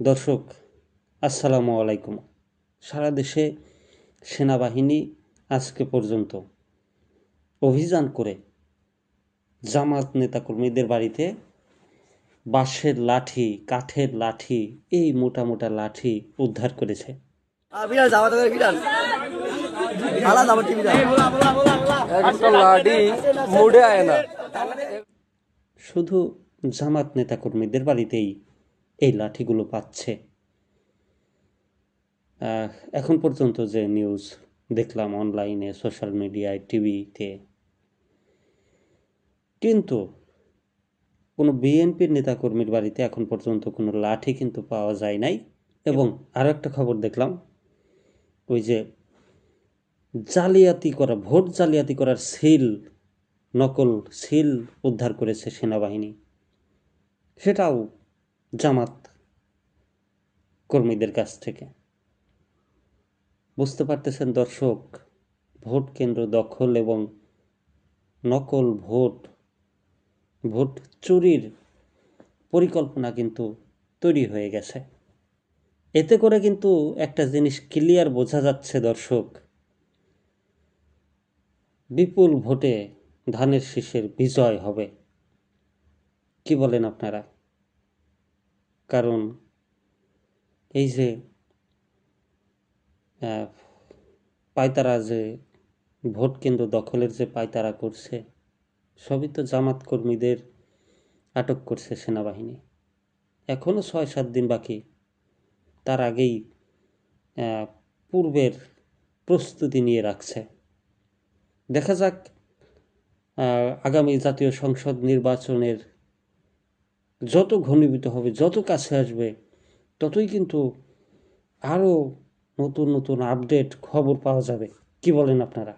দর্শক আসসালামু আলাইকুম। সারা দেশে সেনাবাহিনী আজকে পর্যন্ত অভিযান করে জামাত নেতাকর্মীদের বাড়িতে বাঁশের লাঠি কাঠের লাঠি এই মোটা মোটা লাঠি উদ্ধার করেছে। শুধু জামাত নেতাকর্মীদের বাড়িতেই এই লাঠিগুলো পাচ্ছে। এখন পর্যন্ত যে নিউজ দেখলাম অনলাইনে সোশ্যাল মিডিয়ায় টিভিতে কিন্তু কোনো বিএনপির নেতাকর্মীর বাড়িতে এখন পর্যন্ত কোনো লাঠি কিন্তু পাওয়া যায় নাই। এবং আরও একটা খবর দেখলাম, ওই যে জালিয়াতি করা, ভোট জালিয়াতি করার সিল নকল সিল উদ্ধার করেছে সেনাবাহিনী। সেটাও জামাত কর্মীদের কাছ থেকে। বুঝতে পারতেছেন দর্শক, ভোট কেন্দ্র দখল এবং নকল ভোট ভোট চুরির পরিকল্পনা কিন্তু তৈরি হয়ে গেছে। এতে করে কিন্তু একটা জিনিস ক্লিয়ার বোঝা যাচ্ছে দর্শক, বিপুল ভোটে ধানের শীষের বিজয় হবে। কি বলেন আপনারা? কারণ এই যে পায়তারা যে ভোট কেন্দ্র, দখলের যে পায়তারা করছে, সবই তো জামাত কর্মীদের আটক করছে সেনাবাহিনী। এখনও ছয় সাত দিন বাকি। তার আগেই পূর্বের প্রস্তুতি নিয়ে রাখছে। দেখা যাক আগামী জাতীয় সংসদ নির্বাচনের যত ঘনীভূত হবে, যত কাছে আসবে, ততই কিন্তু আরও নতুন নতুন আপডেট খবর পাওয়া যাবে। কি বলেন আপনারা?